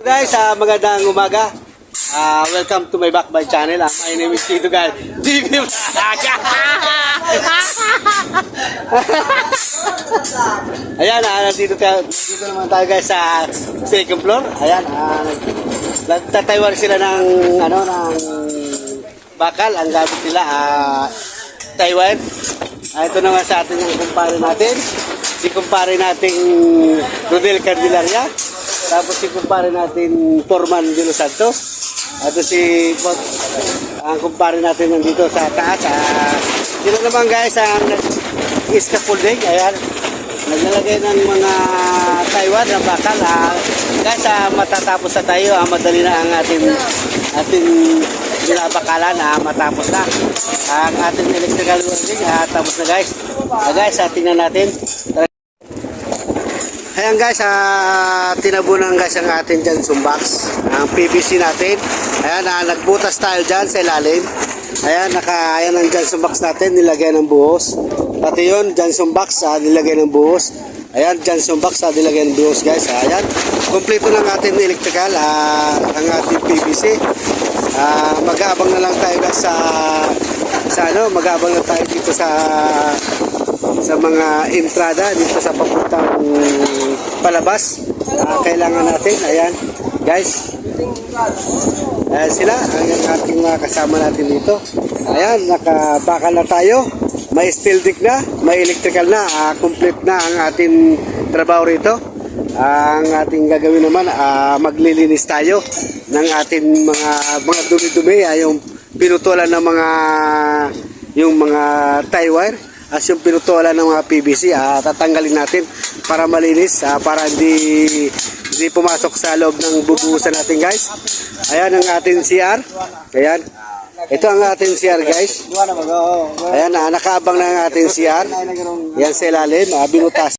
Guys, ah, magandang umaga. Ah, welcome to my back my channel. Ah, my name is Tito Guys. DB Saga. Ayan, ah, nandito, tayo, dito naman tayo guys sa second floor. Ayan, nagtataywan sila ng ano ng bakal. Ang gamit nila ah, Taiwan. Ah, ito naman sa atin yung kumpare natin. Si kumpare nating Rodel Candelaria. Tapos si kumpare natin Forman de los Santos. At si ang kumpare natin nandito sa taas. Ah, sila naman guys ang scaffolding. Ayan. Naglalagay ng mga Taiwan na bakal. Ah, guys, ah, matatapos na tayo. Ah, madali na ang ating ating binabakalan. Ah, matapos na. Ang ating electrical welding. Ah, tapos na guys. Ah, guys, ah, tingnan natin. Ayan guys, ah, tinabunan guys ang atin dyan box. Ang PVC natin. Ayan, ah, nagbutas tayo dyan sa ilalim. Ayan, naka, ayan ang Johnson box natin, nilagay ng buhos. Pati yun, Johnson box, ah, nilagay ng buhos. Ayan, Johnson box, ah, nilagay ng buhos guys. Ayan, kompleto ng ating electrical, ah, ang ating PVC. Ah, mag-aabang na lang tayo guys sa, sa ano, mag-aabang na tayo dito sa sa mga entrada dito sa papuntang palabas. Ah, kailangan natin, ayan, guys. Ayan sila, ang ating mga kasama natin dito. Ayan, nakabakal na tayo. May steel dick na, may electrical na, ah, complete na ang ating trabaho rito. Ang ating gagawin naman, ah, maglilinis tayo ng ating mga mga dumi-dumi, ah, yung pinutulan ng mga yung mga tie wire as yung pinutulan ng mga PVC ah, tatanggalin natin para malinis ah, para hindi hindi pumasok sa loob ng bubuhusan natin guys. Ayan ang ating CR ayan. Ito ang ating CR guys. Ayan ah, nakaabang na ang ating CR yan sa ilalim ah, binutas